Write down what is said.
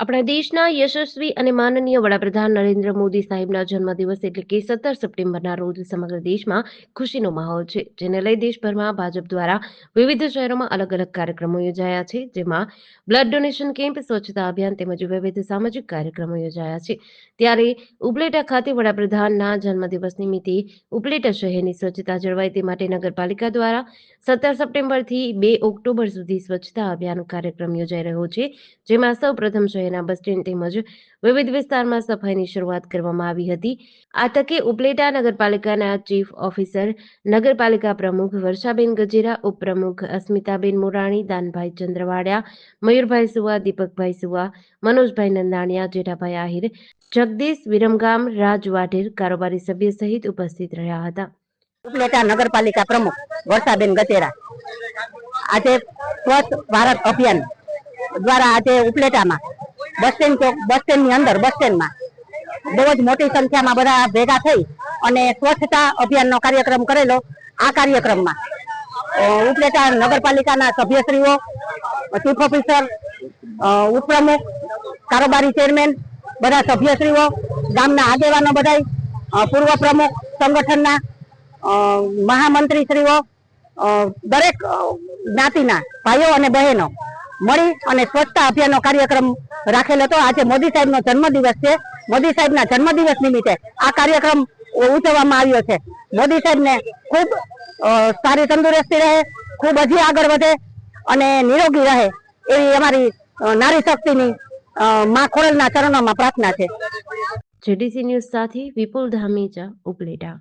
આપણા દેશના યશસ્વી અને માનનીય વડાપ્રધાન નરેન્દ્ર મોદી સાહેબના જન્મદિવસ એટલે કે સત્તર સપ્ટેમ્બરના રોજ સમગ્ર દેશમાં ખુશીનો માહોલ છે, જેને લઈ દેશભરમાં ભાજપ દ્વારા વિવિધ શહેરોમાં અલગ અલગ કાર્યક્રમો યોજાયા છે, જેમાં બ્લડ ડોનેશન કેમ્પ, સ્વચ્છતા અભિયાન તેમજ વિવિધ સામાજિક કાર્યક્રમો યોજાયા છે. ત્યારે ઉપલેટા ખાતે વડાપ્રધાનના જન્મદિવસ નિમિત્તે ઉપલેટા શહેરની સ્વચ્છતા જળવાય તે માટે નગરપાલિકા દ્વારા સત્તર સપ્ટેમ્બરથી બે ઓક્ટોબર સુધી સ્વચ્છતા અભિયાન કાર્યક્રમ યોજાઈ રહ્યો છે, જેમાં સૌ પ્રથમ શહેરના બસ સ્ટેન્ડ તેમજ વિવિધ વિસ્તારમાં સફાઈની શરૂઆત કરવામાં આવી હતી. આ તકે ઉપલેટા નગરપાલિકાના ચીફ ઓફિસર, નગરપાલિકા પ્રમુખ વર્ષાબેન ગજેરા, ઉપપ્રમુખ અસ્મિતાબેન મોરાણી, દાનભાઈ ચંદ્રવાડિયા, મયુરભાઈ સુવા, દીપકભાઈ સુવા, મનોજભાઈ નંદાણીયા, જેઠાભાઈ આહિર, જગદીશ વિરમગામ, રાજ વાઢેર કારોબારી સભ્ય સહિત ઉપસ્થિત રહ્યા હતા. ઉપલેટા નગરપાલિકા પ્રમુખ વર્ષાબેન ગતેરા આજે સ્વચ્છ ભારત અભિયાન દ્વારા આજે ઉપલેટામાં બસ સ્ટેન્ડ ચોક બસ સ્ટેન્ડની અંદર, બસ સ્ટેન્ડમાં. બહુ જ મોટી સંખ્યામાં બધા ભેગા થઈ અને સ્વચ્છતા અભિયાનનો કાર્યક્રમ કરેલો આ કાર્યક્રમમાં. ઉપલેટા નગરપાલિકાના સભ્યશ્રીઓ, ચીફ ઓફિસર ઉપપ્રમુખ, કારોબારી ચેરમેન, બધા સભ્યશ્રીઓ, ગામના આગેવાનો બધાય પૂર્વ પ્રમુખ સંગઠનના મહામંત્રીશ્રીઓ દરેક જ્ઞાતિના ભાઈઓ અને બહેનો મળી અને સ્વચ્છતા અભિયાનનો કાર્યક્રમ રાખેલો હતો. આજે મોદી સાહેબનો જન્મદિવસ છે. મોદી સાહેબના જન્મદિવસ નિમિત્તે આ કાર્યક્રમ ઉજવવામાં આવ્યો છે. મોદી સાહેબને ખૂબ સારી તંદુરસ્તી રહે, ખૂબ હજી આગળ વધે અને નિરોગી રહે એવી અમારી નારી શક્તિની માં ખોડલના ચરણોમાં પ્રાર્થના છે. જેડીસી ન્યૂઝ સાથે વિપુલ ધામેચા ઉપલેટા.